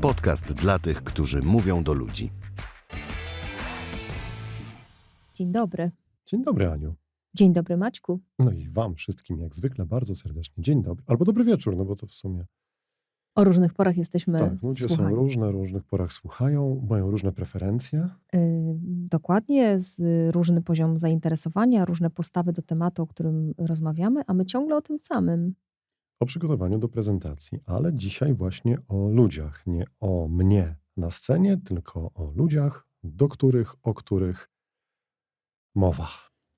Podcast dla tych, którzy mówią do ludzi. Dzień dobry. Dzień dobry, Aniu. Dzień dobry, Maćku. No i Wam wszystkim, jak zwykle, bardzo serdecznie. Dzień dobry. Albo dobry wieczór, no bo to w sumie. O różnych porach jesteśmy Tak, ludzie są słuchani. różne, o różnych porach słuchają, mają różne preferencje. Y, Dokładnie, z różny poziom zainteresowania, różne postawy do tematu, o którym rozmawiamy, a my ciągle o tym samym. O przygotowaniu do prezentacji, ale dzisiaj właśnie o ludziach. Nie o mnie na scenie, tylko o ludziach, do których, o których mowa.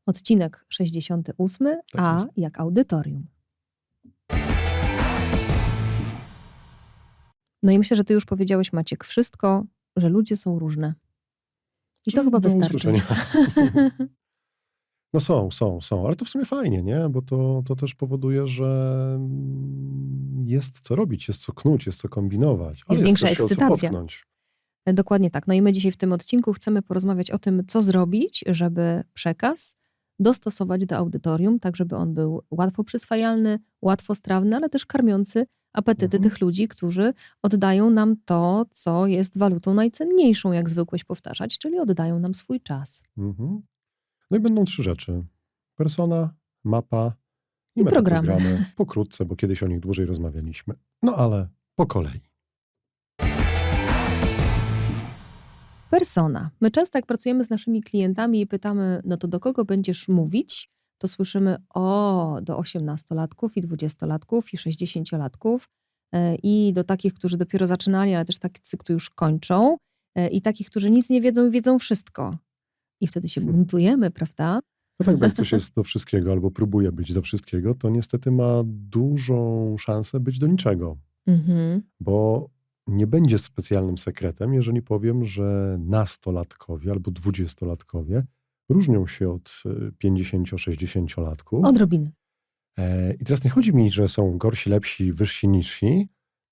Odcinek 68, Tak a jest. jak audytorium. No i myślę, że ty już powiedziałeś, Maciek, wszystko, że ludzie są różne. I to chyba wystarczy. No są, są, są, ale to w sumie fajnie, nie? Bo to, to też powoduje, że jest co robić, jest co knuć, jest co kombinować. ale Jest większa co ekscytacja. potknąć. Dokładnie tak. No i my dzisiaj w tym odcinku chcemy porozmawiać o tym, co zrobić, żeby przekaz dostosować do audytorium, tak żeby on był łatwo przyswajalny, łatwo strawny, ale też karmiący apetyty Mhm. tych ludzi, którzy oddają nam to, co jest walutą najcenniejszą, jak zwykłeś powtarzać, czyli oddają nam swój czas. Mhm. No i będą trzy rzeczy. Persona, mapa i, I programy. metaprogramy. Pokrótce, bo kiedyś o nich dłużej rozmawialiśmy. No ale po kolei. Persona. My często jak pracujemy z naszymi klientami i pytamy, no to do kogo będziesz mówić, to słyszymy o, do 18-latków i 20-latków i 60-latków e, i do takich, którzy dopiero zaczynali, ale też tacy, którzy już kończą e, i takich, którzy nic nie wiedzą i wiedzą wszystko. I wtedy się Hmm. buntujemy, prawda? No tak, bo jak coś jest do wszystkiego albo próbuje być do wszystkiego, to niestety ma dużą szansę być do niczego. Mhm. Bo nie będzie specjalnym sekretem, jeżeli powiem, że nastolatkowie albo dwudziestolatkowie różnią się od y, 50-60-latków. Odrobinę. E, I teraz nie chodzi mi, że są gorsi, lepsi, wyżsi, niżsi,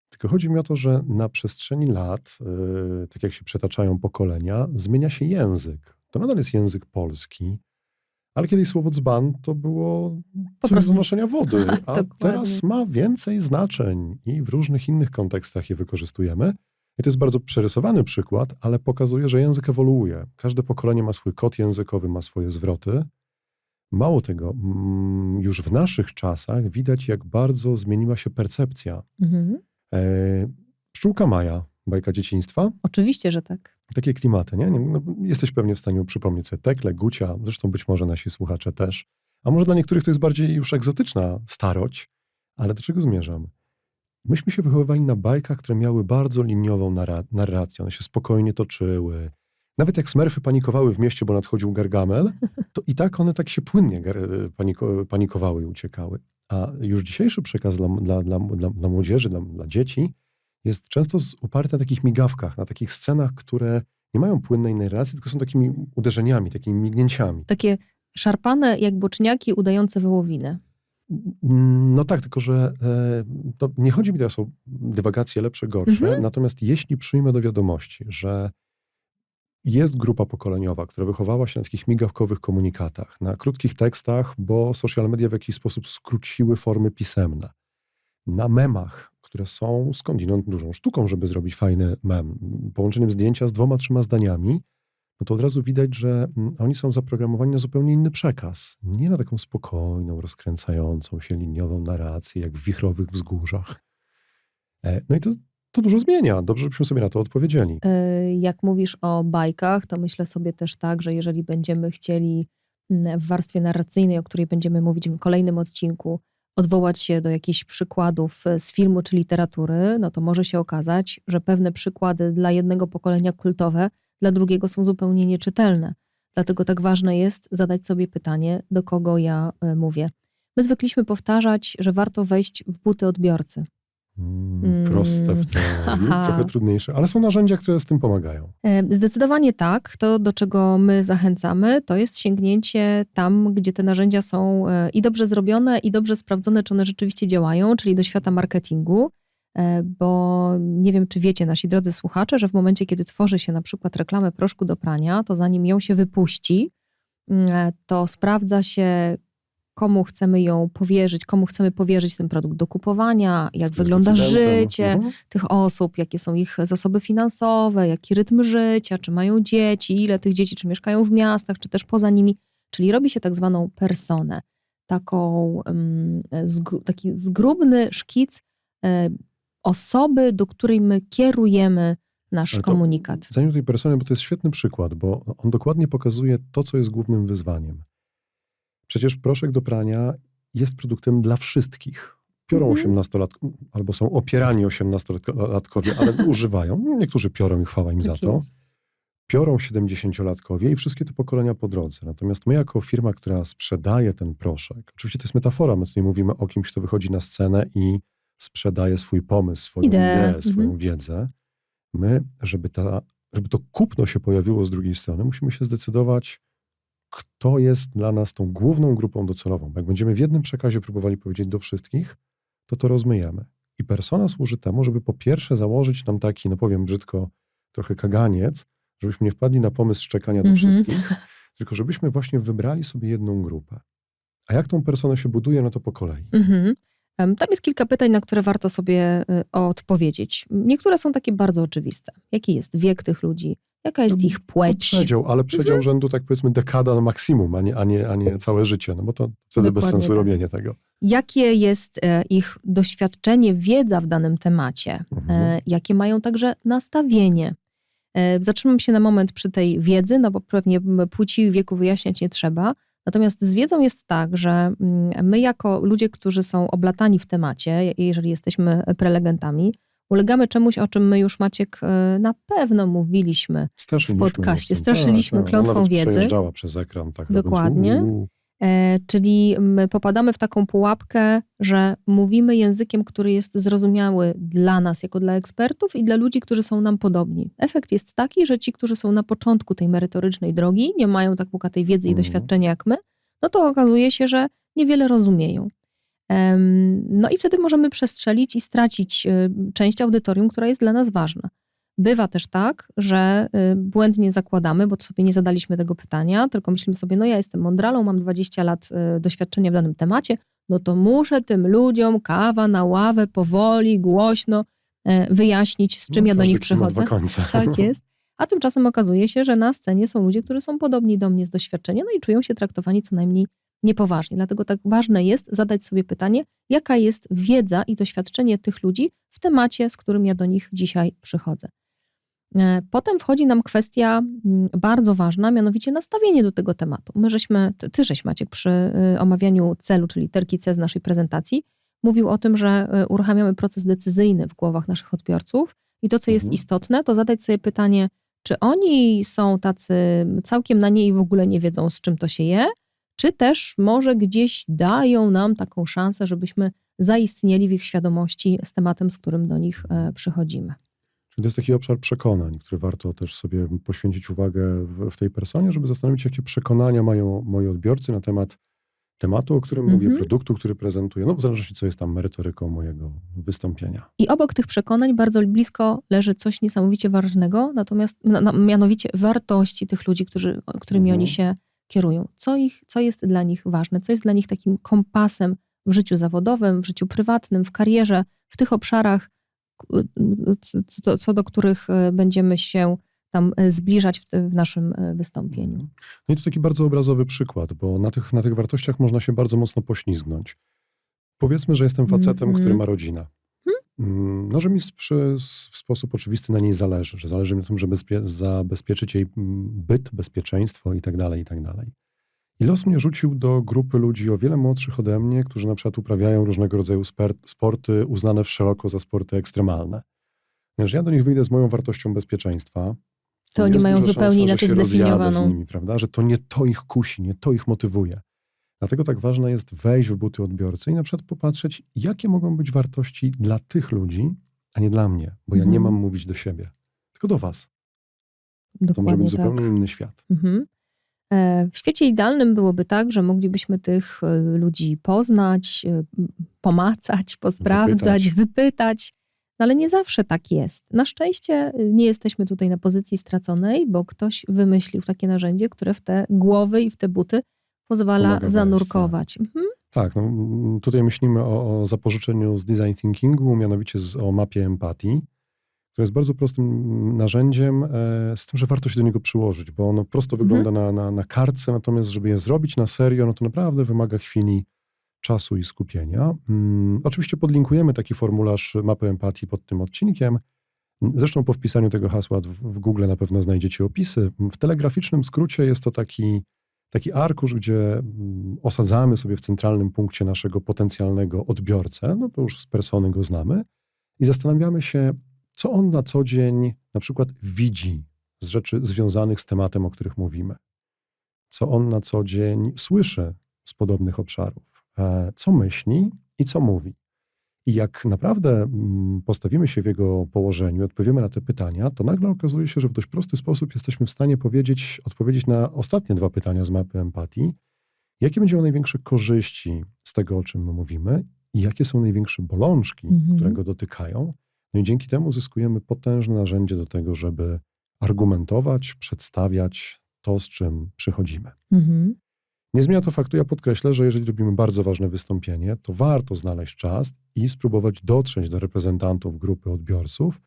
tylko chodzi mi o to, że na przestrzeni lat, e, tak jak się przetaczają pokolenia, zmienia się język. To nadal jest język polski, ale kiedyś słowo dzban to było Po prostu. noszenia wody, a teraz ma więcej znaczeń i w różnych innych kontekstach je wykorzystujemy. I to jest bardzo przerysowany przykład, ale pokazuje, że język ewoluuje. Każde pokolenie ma swój kod językowy, ma swoje zwroty. Mało tego, mm, już w naszych czasach widać, jak bardzo zmieniła się percepcja. Mhm. E, Pszczółka Maja, bajka dzieciństwa, Oczywiście, że tak. Takie klimaty, nie? nie no, jesteś pewnie w stanie przypomnieć sobie Tekle, Gucia, zresztą być może nasi słuchacze też. A może dla niektórych to jest bardziej już egzotyczna starość, ale do czego zmierzam? Myśmy się wychowywali na bajkach, które miały bardzo liniową narra- narrację. One się spokojnie toczyły. Nawet jak smerfy panikowały w mieście, bo nadchodził Gargamel, to i tak one tak się płynnie paniko- panikowały i uciekały. A już dzisiejszy przekaz dla, dla, dla, dla, młodzieży, dla dzieci jest często oparty na takich migawkach, na takich scenach, które nie mają płynnej narracji, tylko są takimi uderzeniami, takimi mignięciami. Takie szarpane jak boczniaki udające wołowinę. Mm, No tak, tylko że e, nie chodzi mi teraz o dywagacje lepsze, gorsze, Mhm. natomiast jeśli przyjmę do wiadomości, że jest grupa pokoleniowa, która wychowała się na takich migawkowych komunikatach, na krótkich tekstach, bo social media w jakiś sposób skróciły formy pisemne, na memach, które są skądinąd dużą sztuką, żeby zrobić fajny mem, połączeniem zdjęcia z dwoma, trzema zdaniami, no to od razu widać, że mm, oni są zaprogramowani na zupełnie inny przekaz. Nie na taką spokojną, rozkręcającą się liniową narrację, jak w wichrowych wzgórzach. E, No i to, to dużo zmienia. Dobrze, żebyśmy sobie na to odpowiedzieli. Y, Jak mówisz o bajkach, to myślę sobie też tak, że jeżeli będziemy chcieli mm, w warstwie narracyjnej, o której będziemy mówić w kolejnym odcinku, odwołać się do jakichś przykładów e, z filmu czy literatury, no to może się okazać, że pewne przykłady dla jednego pokolenia kultowe, dla drugiego są zupełnie nieczytelne. Dlatego tak ważne jest zadać sobie pytanie, do kogo ja e, mówię. My zwykliśmy powtarzać, że warto wejść w buty odbiorcy. Mm, proste w teorii, haha. trochę trudniejsze, ale są narzędzia, które z tym pomagają. E, Zdecydowanie tak. To, do czego my zachęcamy, to jest sięgnięcie tam, gdzie te narzędzia są e, i dobrze zrobione, i dobrze sprawdzone, czy one rzeczywiście działają, czyli do świata marketingu. E, Bo nie wiem, czy wiecie, nasi drodzy słuchacze, że w momencie, kiedy tworzy się na przykład reklamę proszku do prania, to zanim ją się wypuści, mm, to sprawdza się komu chcemy ją powierzyć, komu chcemy powierzyć ten produkt do kupowania, jak wygląda decydentem. życie Mhm. tych osób, jakie są ich zasoby finansowe, jaki rytm życia, czy mają dzieci, ile tych dzieci, czy mieszkają w miastach, czy też poza nimi. Czyli robi się tak zwaną personę, taką, taki zgrubny szkic e, osoby, do której my kierujemy nasz to- komunikat. Zanim tej persony, bo to jest świetny przykład, bo on dokładnie pokazuje to, co jest głównym wyzwaniem. Przecież proszek do prania jest produktem dla wszystkich. Piorą Mhm. 18-latkowie, albo są opierani 18-latkowie, ale używają. Niektórzy piorą i chwała im za to. jest. Piorą 70-latkowie i wszystkie te pokolenia po drodze. Natomiast my, jako firma, która sprzedaje ten proszek, oczywiście to jest metafora, my tutaj mówimy o kimś, kto wychodzi na scenę i sprzedaje swój pomysł, swoją Ideę. ideę, swoją Mhm. wiedzę. My, żeby, ta, żeby to kupno się pojawiło z drugiej strony, musimy się zdecydować, kto jest dla nas tą główną grupą docelową. Jak będziemy w jednym przekazie próbowali powiedzieć do wszystkich, to to rozmyjemy. I persona służy temu, żeby po pierwsze założyć nam taki, no powiem brzydko, trochę kaganiec, żebyśmy nie wpadli na pomysł szczekania do Mhm. wszystkich, tylko żebyśmy właśnie wybrali sobie jedną grupę. A jak tą personę się buduje, no to po kolei. Mhm. Em, Tam jest kilka pytań, na które warto sobie y, odpowiedzieć. Niektóre są takie bardzo oczywiste. Jaki jest wiek tych ludzi? Jaka jest No, ich płeć? Przedział, ale przedział Mhm. rzędu tak powiedzmy dekada na maksimum, a nie, a nie, a nie całe życie, no bo to wtedy bez Dokładnie sensu tak. robienie tego. Jakie jest e, ich doświadczenie, wiedza w danym temacie? Mhm. E, Jakie mają także nastawienie? E, Zatrzymam się na moment przy tej wiedzy, no bo pewnie płci i wieku wyjaśniać nie trzeba. Natomiast z wiedzą jest tak, że mm, my jako ludzie, którzy są oblatani w temacie, jeżeli jesteśmy prelegentami, ulegamy czemuś, o czym my już Maciek e, na pewno mówiliśmy. W podcaście. Straszyliśmy tak, tak. klątwą nawet wiedzy. przejeżdżała przez ekran. Tak, Dokładnie. E, czyli my popadamy w taką pułapkę, że mówimy językiem, który jest zrozumiały dla nas, jako dla ekspertów i dla ludzi, którzy są nam podobni. Efekt jest taki, że ci, którzy są na początku tej merytorycznej drogi, nie mają tak bogatej wiedzy i Mhm. doświadczenia jak my, no to okazuje się, że niewiele rozumieją. No i wtedy możemy przestrzelić i stracić y, część audytorium, która jest dla nas ważna. Bywa też tak, że y, błędnie zakładamy, bo sobie nie zadaliśmy tego pytania, tylko myślimy sobie, no ja jestem mądralą, mam 20 lat y, doświadczenia w danym temacie, no to muszę tym ludziom kawa na ławę, powoli, głośno e, wyjaśnić, z czym No, ja do nich przychodzę. Tak jest. A tymczasem okazuje się, że na scenie są ludzie, którzy są podobni do mnie z doświadczenia, no i czują się traktowani co najmniej niepoważnie. Dlatego tak ważne jest zadać sobie pytanie, jaka jest wiedza i doświadczenie tych ludzi w temacie, z którym ja do nich dzisiaj przychodzę. E, Potem wchodzi nam kwestia mm, bardzo ważna, mianowicie nastawienie do tego tematu. My żeśmy, ty, ty żeś Maciek przy y, omawianiu celu, czyli literki C z naszej prezentacji, mówił o tym, że y, uruchamiamy proces decyzyjny w głowach naszych odbiorców i to, co jest Mhm. istotne, to zadać sobie pytanie, czy oni są tacy całkiem na nie i w ogóle nie wiedzą, z czym to się je, czy też może gdzieś dają nam taką szansę, żebyśmy zaistnieli w ich świadomości z tematem, z którym do nich e, przychodzimy. Czyli to jest taki obszar przekonań, który warto też sobie poświęcić uwagę w, w tej personie, żeby zastanowić się, jakie przekonania mają moi odbiorcy na temat tematu, o którym mówię, Mhm. produktu, który prezentuję, no w zależności co jest tam merytoryką mojego wystąpienia. I obok tych przekonań bardzo blisko leży coś niesamowicie ważnego, natomiast na, na, mianowicie wartości tych ludzi, którzy, którymi Mhm. oni się kierują. Co, ich, co jest dla nich ważne, co jest dla nich takim kompasem w życiu zawodowym, w życiu prywatnym, w karierze, w tych obszarach, co, co, do których e, będziemy się tam e, zbliżać w, w naszym e, wystąpieniu. No i to taki bardzo obrazowy przykład, bo na tych, na tych wartościach można się bardzo mocno poślizgnąć. Powiedzmy, że jestem facetem, Mhm. który ma rodzinę. Mm, No, że mi w sposób oczywisty na niej zależy, że zależy mi na tym, żeby zabezpieczyć jej mm, byt, bezpieczeństwo i tak dalej, i tak dalej. I los mnie rzucił do grupy ludzi o wiele młodszych ode mnie, którzy na przykład uprawiają różnego rodzaju sporty uznane szeroko za sporty ekstremalne. Że ja do nich wyjdę z moją wartością bezpieczeństwa. To oni mają zupełnie szansa, inaczej zdefiniowaną. z nimi, prawda? Że to nie to ich kusi, nie to ich motywuje. Dlatego tak ważne jest wejść w buty odbiorcy i na przykład popatrzeć, jakie mogą być wartości dla tych ludzi, a nie dla mnie, bo ja nie Mhm. mam mówić do siebie, tylko do was. To może Dokładnie być tak. zupełnie inny świat. Mhm. E, W świecie idealnym byłoby tak, że moglibyśmy tych e, ludzi poznać, e, pomacać, posprawdzać, Wypytać. wypytać. No ale nie zawsze tak jest. Na szczęście nie jesteśmy tutaj na pozycji straconej, bo ktoś wymyślił takie narzędzie, które w te głowy i w te buty pozwala Pomaga zanurkować. Mhm. Tak, no, tutaj myślimy o, o zapożyczeniu z design thinkingu, mianowicie z, o mapie empatii, która jest bardzo prostym narzędziem, e, z tym, że warto się do niego przyłożyć, bo ono prosto Mhm. wygląda na, na, na kartce, natomiast żeby je zrobić na serio, no to naprawdę wymaga chwili czasu i skupienia. Mm, oczywiście podlinkujemy taki formularz mapy empatii pod tym odcinkiem. Zresztą po wpisaniu tego hasła w, w Google na pewno znajdziecie opisy. W telegraficznym skrócie jest to taki, taki arkusz, gdzie mm, osadzamy sobie w centralnym punkcie naszego potencjalnego odbiorcę, no to już z persony go znamy, i zastanawiamy się, co on na co dzień na przykład widzi z rzeczy związanych z tematem, o których mówimy. Co on na co dzień słyszy z podobnych obszarów, e, co myśli i co mówi. I jak naprawdę mm, postawimy się w jego położeniu, odpowiemy na te pytania, to nagle okazuje się, że w dość prosty sposób jesteśmy w stanie powiedzieć, odpowiedzieć na ostatnie dwa pytania z mapy empatii. Jakie będą największe korzyści z tego, o czym my mówimy i jakie są największe bolączki, Mhm. które go dotykają. No i dzięki temu zyskujemy potężne narzędzie do tego, żeby argumentować, przedstawiać to, z czym przychodzimy. Mhm. Nie zmienia to faktu, ja podkreślę, że jeżeli robimy bardzo ważne wystąpienie, to warto znaleźć czas i spróbować dotrzeć do reprezentantów grupy odbiorców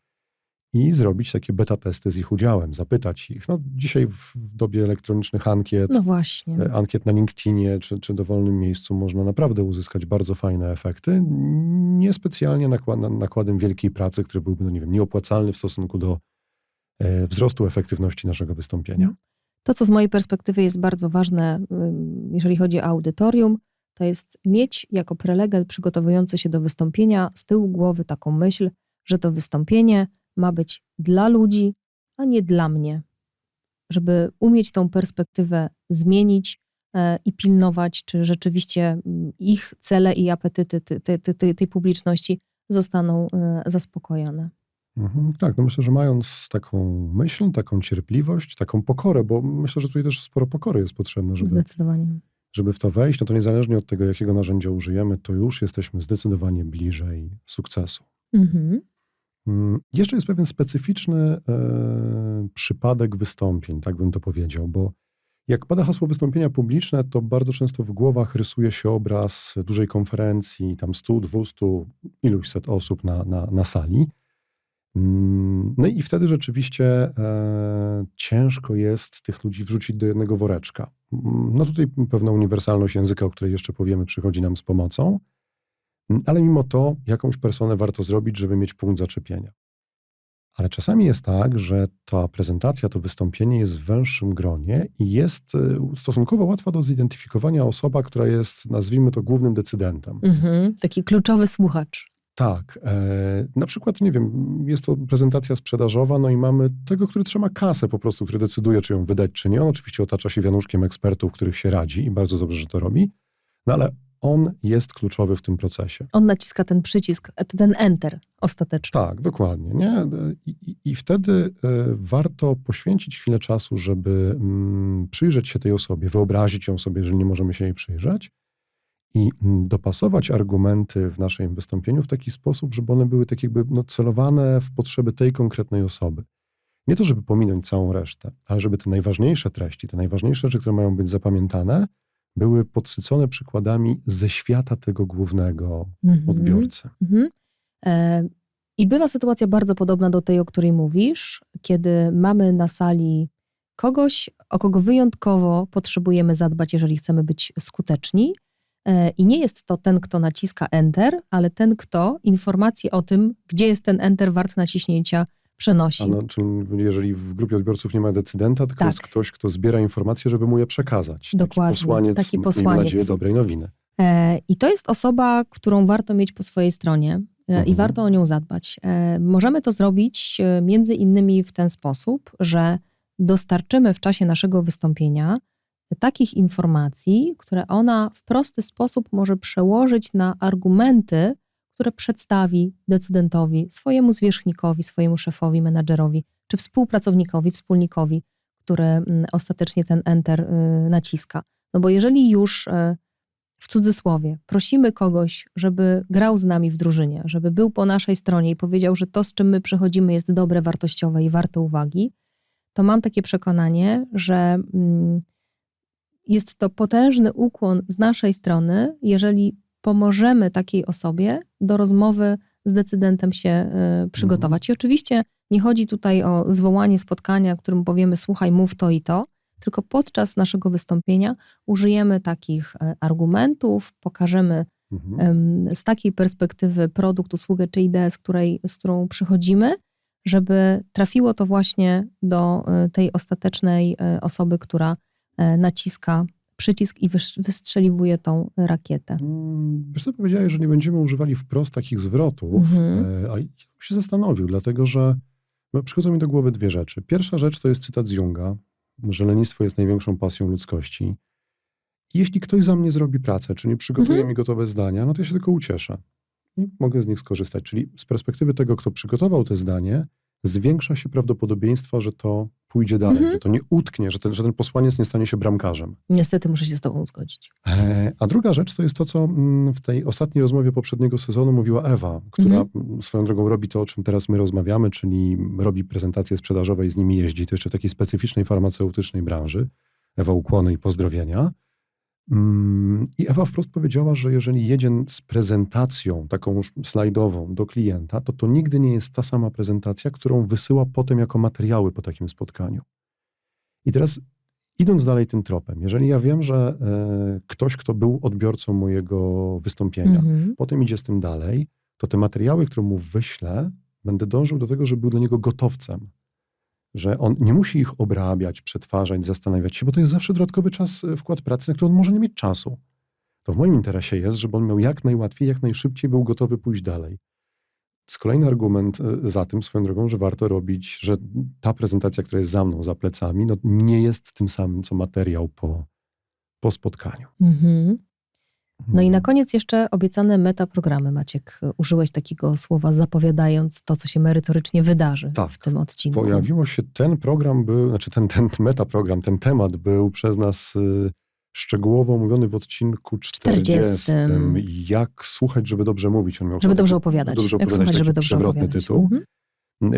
i zrobić takie beta testy z ich udziałem, zapytać ich. No, dzisiaj w dobie elektronicznych ankiet, No właśnie. e, ankiet na LinkedInie czy, czy dowolnym miejscu można naprawdę uzyskać bardzo fajne efekty, niespecjalnie nakład, nakładem wielkiej pracy, który byłby, no nie wiem, nieopłacalny w stosunku do e, wzrostu efektywności naszego wystąpienia. To, co z mojej perspektywy jest bardzo ważne, jeżeli chodzi o audytorium, to jest mieć jako prelegent przygotowujący się do wystąpienia z tyłu głowy taką myśl, że to wystąpienie ma być dla ludzi, a nie dla mnie. Żeby umieć tą perspektywę zmienić e, i pilnować, czy rzeczywiście mm, ich cele i apetyty ty- ty- ty- ty- tej publiczności zostaną e, zaspokojone. Mhm, tak, no myślę, że mając taką myśl, taką cierpliwość, taką pokorę, bo myślę, że tutaj też sporo pokory jest potrzebne, żeby, Zdecydowanie. żeby w to wejść, no to niezależnie od tego, jakiego narzędzia użyjemy, to już jesteśmy zdecydowanie bliżej sukcesu. Mhm. Mm, Jeszcze jest pewien specyficzny e, przypadek wystąpień, tak bym to powiedział, bo jak pada hasło wystąpienia publiczne, to bardzo często w głowach rysuje się obraz dużej konferencji, tam 100, 200, iluś set osób na, na, na sali. Mm, No i wtedy rzeczywiście e, ciężko jest tych ludzi wrzucić do jednego woreczka. Mm, No tutaj pewna uniwersalność języka, o której jeszcze powiemy, przychodzi nam z pomocą. Mm, Ale mimo to jakąś personę warto zrobić, żeby mieć punkt zaczepienia. Ale czasami jest tak, że ta prezentacja, to wystąpienie jest w węższym gronie i jest y, stosunkowo łatwa do zidentyfikowania osoba, która jest, nazwijmy to, głównym decydentem. Mhm. Taki kluczowy słuchacz. Tak, e, na przykład, nie wiem, jest to prezentacja sprzedażowa, no i mamy tego, który trzyma kasę po prostu, który decyduje, czy ją wydać, czy nie. On oczywiście otacza się wianuszkiem ekspertów, których się radzi i bardzo dobrze, że to robi, no ale on jest kluczowy w tym procesie. On naciska ten przycisk, e, ten enter ostateczny. Tak, dokładnie. Nie? I, i, I wtedy e, warto poświęcić chwilę czasu, żeby mm, przyjrzeć się tej osobie, wyobrazić ją sobie, jeżeli nie możemy się jej przyjrzeć i dopasować argumenty w naszym wystąpieniu w taki sposób, żeby one były tak jakby no, celowane w potrzeby tej konkretnej osoby. Nie to, żeby pominąć całą resztę, ale żeby te najważniejsze treści, te najważniejsze rzeczy, które mają być zapamiętane, były podsycone przykładami ze świata tego głównego Mhm. odbiorcy. Mhm. E, I bywa sytuacja bardzo podobna do tej, o której mówisz, kiedy mamy na sali kogoś, o kogo wyjątkowo potrzebujemy zadbać, jeżeli chcemy być skuteczni. E, I nie jest to ten, kto naciska Enter, ale ten, kto informację o tym, gdzie jest ten Enter wart naciśnięcia, przenosi. A no, czyli jeżeli w grupie odbiorców nie ma decydenta, tylko Tak. jest ktoś, kto zbiera informacje, żeby mu je przekazać. Dokładnie, Taki posłaniec, taki posłaniec. nadzieję, dobrej nowiny. E, I to jest osoba, którą warto mieć po swojej stronie e, i Mhm. warto o nią zadbać. Możemy to zrobić między innymi w ten sposób, że dostarczymy w czasie naszego wystąpienia takich informacji, które ona w prosty sposób może przełożyć na argumenty, które przedstawi decydentowi, swojemu zwierzchnikowi, swojemu szefowi, menadżerowi, czy współpracownikowi, wspólnikowi, który mm, ostatecznie ten enter y, naciska. No bo jeżeli już y, w cudzysłowie prosimy kogoś, żeby grał z nami w drużynie, żeby był po naszej stronie i powiedział, że to, z czym my przychodzimy, jest dobre, wartościowe i warte uwagi, to mam takie przekonanie, że mm, jest to potężny ukłon z naszej strony, jeżeli pomożemy takiej osobie do rozmowy z decydentem się y, przygotować. I oczywiście nie chodzi tutaj o zwołanie spotkania, którym powiemy: Słuchaj, mów to i to, tylko podczas naszego wystąpienia użyjemy takich e, argumentów, pokażemy Mhm. z takiej perspektywy produkt, usługę czy ideę, z, której, z którą przychodzimy, żeby trafiło to właśnie do e, tej ostatecznej e, osoby, która e, naciska przycisk i wystrzeliwuje tą rakietę. Mm, Wiesz co, powiedziałeś, że nie będziemy używali wprost takich zwrotów, Mhm. e, a ja bym się zastanowił, dlatego że no, przychodzą mi do głowy dwie rzeczy. Pierwsza rzecz to jest cytat z Junga, że lenistwo jest największą pasją ludzkości. Jeśli ktoś za mnie zrobi pracę, czy nie przygotuje Mhm. mi gotowe zdania, no to ja się tylko ucieszę. I mogę z nich skorzystać. Czyli z perspektywy tego, kto przygotował te zdanie, zwiększa się prawdopodobieństwo, że to pójdzie dalej, Mhm. że to nie utknie, że ten, że ten posłaniec nie stanie się bramkarzem. Niestety muszę się z Tobą zgodzić. E, A druga rzecz to jest to, co mm, w tej ostatniej rozmowie poprzedniego sezonu mówiła Ewa, która Mhm. swoją drogą robi to, o czym teraz my rozmawiamy, czyli robi prezentacje sprzedażowe i z nimi jeździ. To jeszcze w takiej specyficznej farmaceutycznej branży. Ewa, ukłony i pozdrowienia. Mm, I Ewa wprost powiedziała, że jeżeli jedzie z prezentacją taką już slajdową do klienta, to to nigdy nie jest ta sama prezentacja, którą wysyła potem jako materiały po takim spotkaniu. I teraz idąc dalej tym tropem, jeżeli ja wiem, że e, ktoś, kto był odbiorcą mojego wystąpienia, Mhm. potem idzie z tym dalej, to te materiały, które mu wyślę, będę dążył do tego, żeby był dla niego gotowcem. Że on nie musi ich obrabiać, przetwarzać, zastanawiać się, bo to jest zawsze dodatkowy czas, e, wkład pracy, na który on może nie mieć czasu. To w moim interesie jest, żeby on miał jak najłatwiej, jak najszybciej był gotowy pójść dalej. Z kolejny argument e, za tym, swoją drogą, że warto robić, że ta prezentacja, która jest za mną, za plecami, no, nie jest tym samym, co materiał po, po spotkaniu. Mhm. No i na Hmm. koniec jeszcze obiecane metaprogramy. Maciek, użyłeś takiego słowa zapowiadając to, co się merytorycznie wydarzy Tak. w tym odcinku. Pojawiło się, ten program był, znaczy ten, ten metaprogram, ten temat był przez nas y, szczegółowo omówiony w odcinku 40. 40. Jak słuchać, żeby dobrze mówić. On miał Żeby dobrze opowiadać. Dobrze Jak opowiadać, słuchać, taki żeby dobrze przewrotny opowiadać. tytuł. Mhm.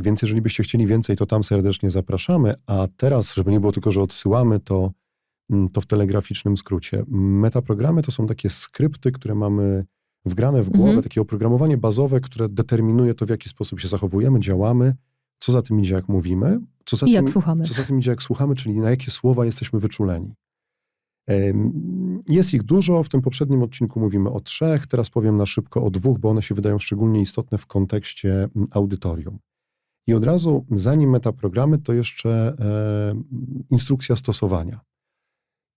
Więc jeżeli byście chcieli więcej, to tam serdecznie zapraszamy. A teraz, żeby nie było tylko, że odsyłamy, to, to w telegraficznym skrócie. Metaprogramy to są takie skrypty, które mamy wgrane w głowę, Mhm. takie oprogramowanie bazowe, które determinuje to, w jaki sposób się zachowujemy, działamy, co za tym idzie, jak mówimy, co za, I tym, jak słuchamy. co za tym idzie, jak słuchamy, czyli na jakie słowa jesteśmy wyczuleni. Jest ich dużo, w tym poprzednim odcinku mówimy o trzech, teraz powiem na szybko o dwóch, bo one się wydają szczególnie istotne w kontekście mm, audytorium. I od razu, zanim metaprogramy, to jeszcze e, instrukcja stosowania.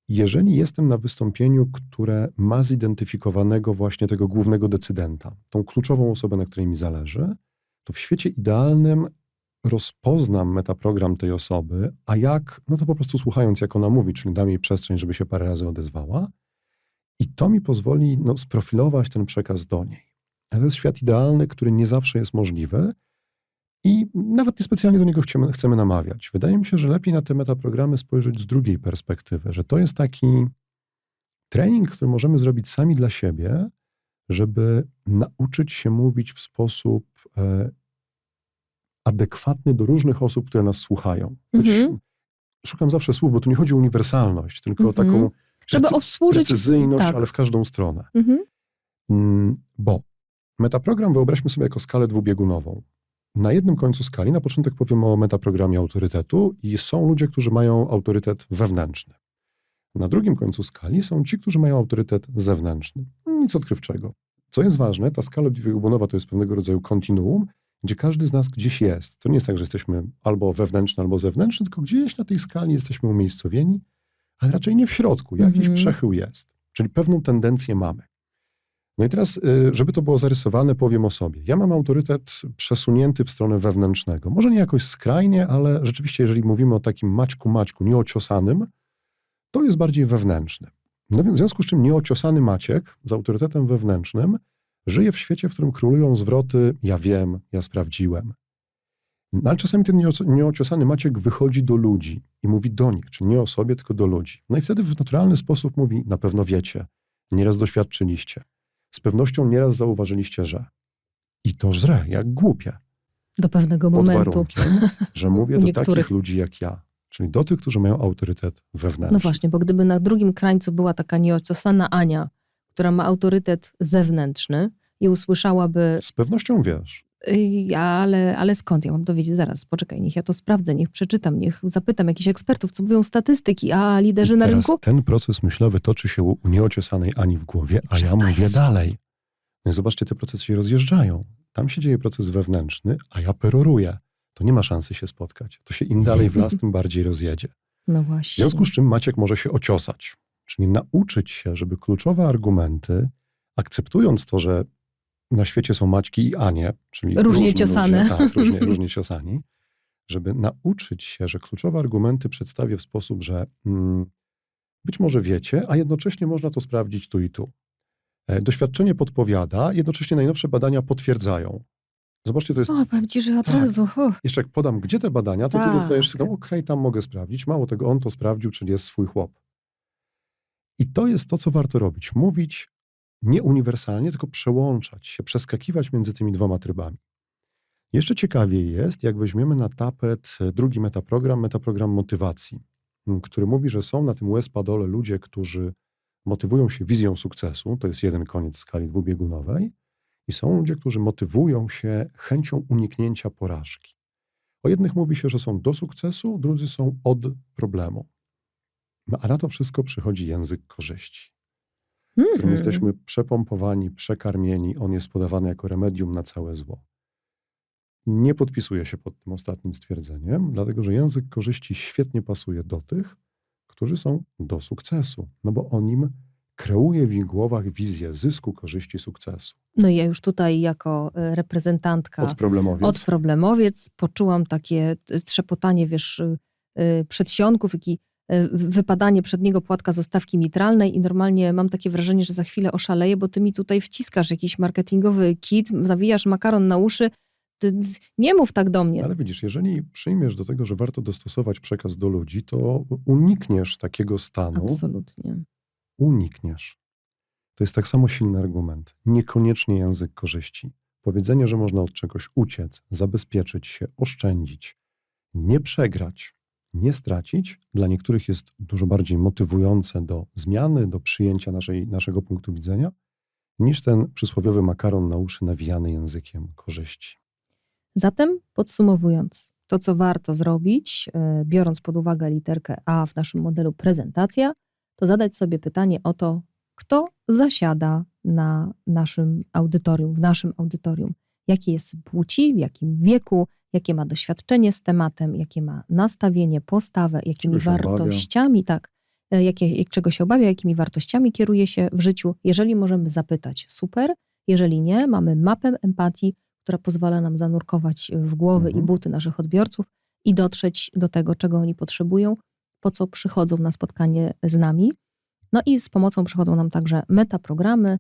Jeżeli jestem na wystąpieniu, które ma zidentyfikowanego właśnie tego głównego decydenta, tą kluczową osobę, na której mi zależy, to w świecie idealnym rozpoznam metaprogram tej osoby, a jak, no to po prostu słuchając, jak ona mówi, czyli dam jej przestrzeń, żeby się parę razy odezwała. I to mi pozwoli no, sprofilować ten przekaz do niej. Ale to jest świat idealny, który nie zawsze jest możliwy i nawet niespecjalnie do niego chcemy, chcemy namawiać. Wydaje mi się, że lepiej na te metaprogramy spojrzeć z drugiej perspektywy, że to jest taki trening, który możemy zrobić sami dla siebie, żeby nauczyć się mówić w sposób e, adekwatny do różnych osób, które nas słuchają. Mhm. Szukam zawsze słów, bo tu nie chodzi o uniwersalność, tylko o Mhm. taką Żeby precy- obsłużyć... precyzyjność, tak. ale w każdą stronę. Mhm. Mm, Bo metaprogram wyobraźmy sobie jako skalę dwubiegunową. Na jednym końcu skali, na początek powiem o metaprogramie autorytetu i są ludzie, którzy mają autorytet wewnętrzny. Na drugim końcu skali są ci, którzy mają autorytet zewnętrzny. Nic odkrywczego. Co jest ważne, ta skala dwubiegunowa to jest pewnego rodzaju kontinuum, gdzie każdy z nas gdzieś jest. To nie jest tak, że jesteśmy albo wewnętrzny, albo zewnętrzny, tylko gdzieś na tej skali jesteśmy umiejscowieni, ale raczej nie w środku. Jakiś Mhm. przechył jest. Czyli pewną tendencję mamy. No i teraz, y, żeby to było zarysowane, powiem o sobie. Ja mam autorytet przesunięty w stronę wewnętrznego. Może nie jakoś skrajnie, ale rzeczywiście, jeżeli mówimy o takim maćku maćku nieociosanym, to jest bardziej wewnętrzny. No więc w związku z czym nieociosany Maciek z autorytetem wewnętrznym żyje w świecie, w którym królują zwroty ja wiem, ja sprawdziłem. No, ale czasami ten nieoc- nieociosany Maciek wychodzi do ludzi i mówi do nich, czyli nie o sobie, tylko do ludzi. No i wtedy w naturalny sposób mówi, na pewno wiecie, nieraz doświadczyliście. Z pewnością nieraz zauważyliście, że. I to żre, jak głupie. Do pewnego Pod momentu. warunkiem, że mówię do niektórych. takich ludzi jak ja. czyli do tych, którzy mają autorytet wewnętrzny. No właśnie, bo gdyby na drugim krańcu była taka nieociosana Ania, która ma autorytet zewnętrzny i usłyszałaby, Z pewnością wiesz. "Ej, ale, ale skąd ja mam to wiedzieć? Zaraz, poczekaj, niech ja to sprawdzę, niech przeczytam, niech zapytam jakichś ekspertów, co mówią statystyki, a liderzy I na rynku? ten proces myślowy toczy się u nieociosanej Ani w głowie, a ja mówię dalej. No zobaczcie, te procesy się rozjeżdżają. Tam się dzieje proces wewnętrzny, a ja peroruję. To nie ma szansy się spotkać. To się im dalej w las, tym bardziej rozjedzie. No W właśnie. związku z czym Maciek może się ociosać, czyli nauczyć się, żeby kluczowe argumenty, akceptując to, że na świecie są Maćki i Anie, czyli Różnie różni ciosane. Ludzie, tak, różnie, różnie ciosani, żeby nauczyć się, że kluczowe argumenty przedstawię w sposób, że mm, być może wiecie, a jednocześnie można to sprawdzić tu i tu. E, Doświadczenie podpowiada, jednocześnie najnowsze badania potwierdzają. Zobaczcie, to jest O, powiem ci, że od Tak. razu. uff. jeszcze jak podam, gdzie te badania, to ty Tak. dostajesz sygnał, okej, tam mogę sprawdzić. Mało tego, on to sprawdził, czyli jest swój chłop. I to jest to, co warto robić. Mówić nie uniwersalnie, tylko przełączać się, przeskakiwać między tymi dwoma trybami. Jeszcze ciekawiej jest, jak weźmiemy na tapet e, drugi metaprogram, metaprogram motywacji, który mówi, że są na tym łez-padole ludzie, którzy motywują się wizją sukcesu, to jest jeden koniec skali dwubiegunowej, i są ludzie, którzy motywują się chęcią uniknięcia porażki. O jednych mówi się, że są do sukcesu, drudzy są od problemu. No a na to wszystko przychodzi język korzyści, którym Mhm. jesteśmy przepompowani, przekarmieni. On jest podawany jako remedium na całe zło. Nie podpisuję się pod tym ostatnim stwierdzeniem, dlatego że język korzyści świetnie pasuje do tych, którzy są do sukcesu, no bo on im kreuje w ich głowach wizję zysku, korzyści, sukcesu. No i ja już tutaj jako e, reprezentantka Od problemowiec. od problemowiec poczułam takie t- trzepotanie, wiesz, y, przedsionków, taki wypadanie przedniego płatka zastawki mitralnej i normalnie mam takie wrażenie, że za chwilę oszaleję, bo ty mi tutaj wciskasz jakiś marketingowy kit, zawijasz makaron na uszy. Ty, nie mów tak do mnie. Ale widzisz, jeżeli przyjmiesz do tego, że warto dostosować przekaz do ludzi, to unikniesz takiego stanu. Absolutnie. Unikniesz. To jest tak samo silny argument. Niekoniecznie język korzyści. Powiedzenie, że można od czegoś uciec, zabezpieczyć się, oszczędzić, nie przegrać, nie stracić, dla niektórych jest dużo bardziej motywujące do zmiany, do przyjęcia naszej, naszego punktu widzenia, niż ten przysłowiowy makaron na uszy nawijany językiem korzyści. Zatem podsumowując, to co warto zrobić, e, biorąc pod uwagę literkę A w naszym modelu prezentacja, to zadać sobie pytanie o to, kto zasiada na naszym audytorium, w naszym audytorium. Jakie jest płci, w jakim wieku, jakie ma doświadczenie z tematem, jakie ma nastawienie, postawę, jakimi obawia. wartościami, tak, e, jakie, czego się obawia, jakimi wartościami kieruje się w życiu. Jeżeli możemy zapytać, super. Jeżeli nie, mamy mapę empatii, która pozwala nam zanurkować w głowy Mhm. i buty naszych odbiorców i dotrzeć do tego, czego oni potrzebują, po co przychodzą na spotkanie z nami. No i z pomocą przychodzą nam także metaprogramy,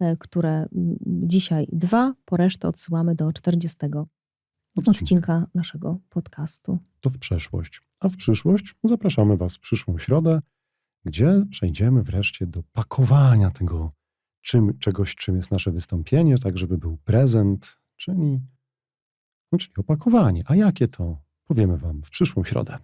e, które dzisiaj dwa, po resztę odsyłamy do 40 odcinka naszego podcastu. to w przeszłość. A w przyszłość zapraszamy Was w przyszłą środę, gdzie przejdziemy wreszcie do pakowania tego czym, czegoś, czym jest nasze wystąpienie, tak żeby był prezent, czyli, no, czyli opakowanie. A jakie to? Powiemy Wam w przyszłą środę.